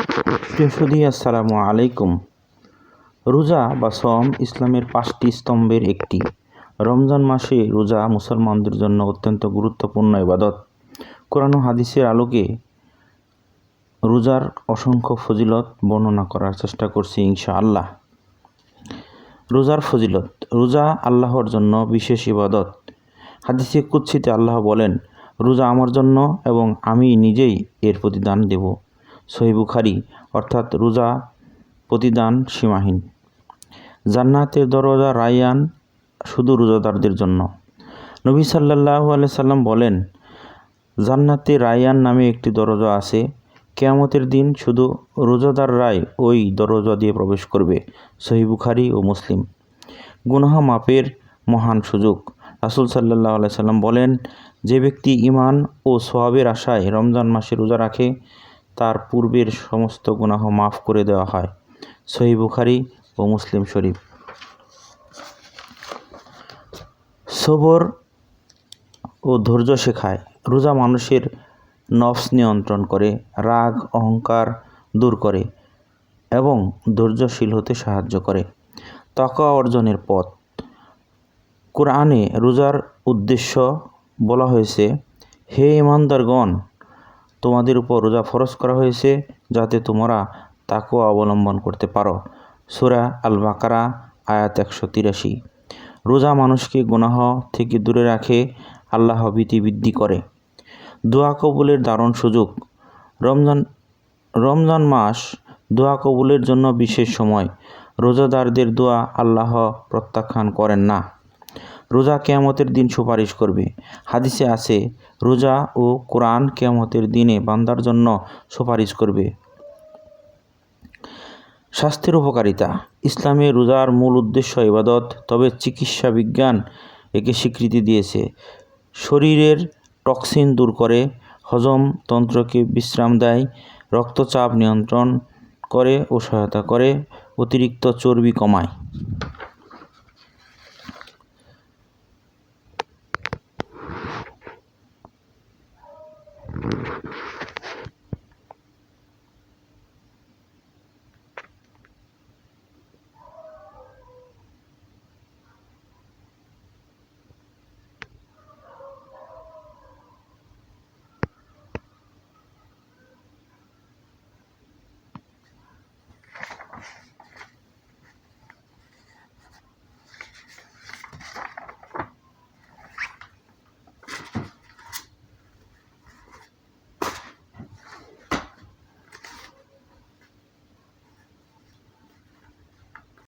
প্রিয়সুদী আসসালামু আলাইকুম। রোজা বা সম ইসলামের পাঁচটি স্তম্ভের একটি। রমজান মাসে রোজা মুসলমানদের জন্য অত্যন্ত গুরুত্বপূর্ণ ইবাদত। কোরআন হাদিসের আলোকে রোজার অসংখ্য ফজিলত বর্ণনা করার চেষ্টা করছি ইনশাআল্লাহ। রোজার ফজিলত, রোজা আল্লাহর জন্য বিশেষ ইবাদত। হাদিসে কুৎসিতে আল্লাহ বলেন, রোজা আমার জন্য এবং আমি নিজেই এর প্রতিদান দেব। সহি বুখারি, অর্থাৎ রোজা প্রতিদান সীমাহীন। জান্নাতের দরজা রায়ান শুধু রোজাদারদের জন্য। নবী আলাইহি সাল্লাম বলেন, জান্নাতে রায়ান নামে একটি দরজা আছে। কেয়ামতের দিন শুধু রোজাদাররাই ওই দরজা দিয়ে প্রবেশ করবে। সহি বুখারি ও মুসলিম। গুনাহ মাপের মহান সুযোগ। রাসুল সাল্লাহ আলাই সাল্লাম বলেন, যে ব্যক্তি ইমান ও সোয়াবের আশায় রমজান মাসে রোজা রাখে তার পূর্বের সমস্ত গুনাহ মাফ করে দেওয়া হয়। সহি বুখারি ও মুসলিম শরীফ। সবর ও ধৈর্য শেখায়। রোজা মানুষের নফস নিয়ন্ত্রণ করে, রাগ, অহংকার দূর করে এবং ধৈর্যশীল হতে সাহায্য করে। তাকওয়া অর্জনের পথ। কোরআনে রোজার উদ্দেশ্য বলা হয়েছে, হে ইমানদারগণ তোমাদের উপর রোজা ফরজ করা হয়েছে যাতে তোমরা তাকওয়া অবলম্বন করতে পারো। সুরা আল বাকারা আয়াত একশো তিরাশি। রোজা মানুষকে গুনাহ থেকে দূরে রাখে, আল্লাহ ভীতি বৃদ্ধি করে। দোয়া কবুলের দারুণ সুযোগ। রমজান রমজান মাস দোয়া কবুলের জন্য বিশেষ সময়। রোজাদারদের দোয়া আল্লাহ প্রত্যাখ্যান করেন না। রোজা কেয়ামতের দিন সুপারিশ করবে। হাদিসে আছে, রোজা ও কোরআন কেয়ামতের দিনে বান্দার জন্য সুপারিশ করবে। স্বাস্থ্যের উপকারিতা। ইসলামে রোজার মূল উদ্দেশ্য ইবাদত, তবে চিকিৎসা বিজ্ঞান একে স্বীকৃতি দিয়েছে। শরীরের টক্সিন দূর করে, হজম তন্ত্রকে বিশ্রাম দেয়, রক্তচাপ নিয়ন্ত্রণ করে ও সহায়তা করে, অতিরিক্ত চর্বি কমায়।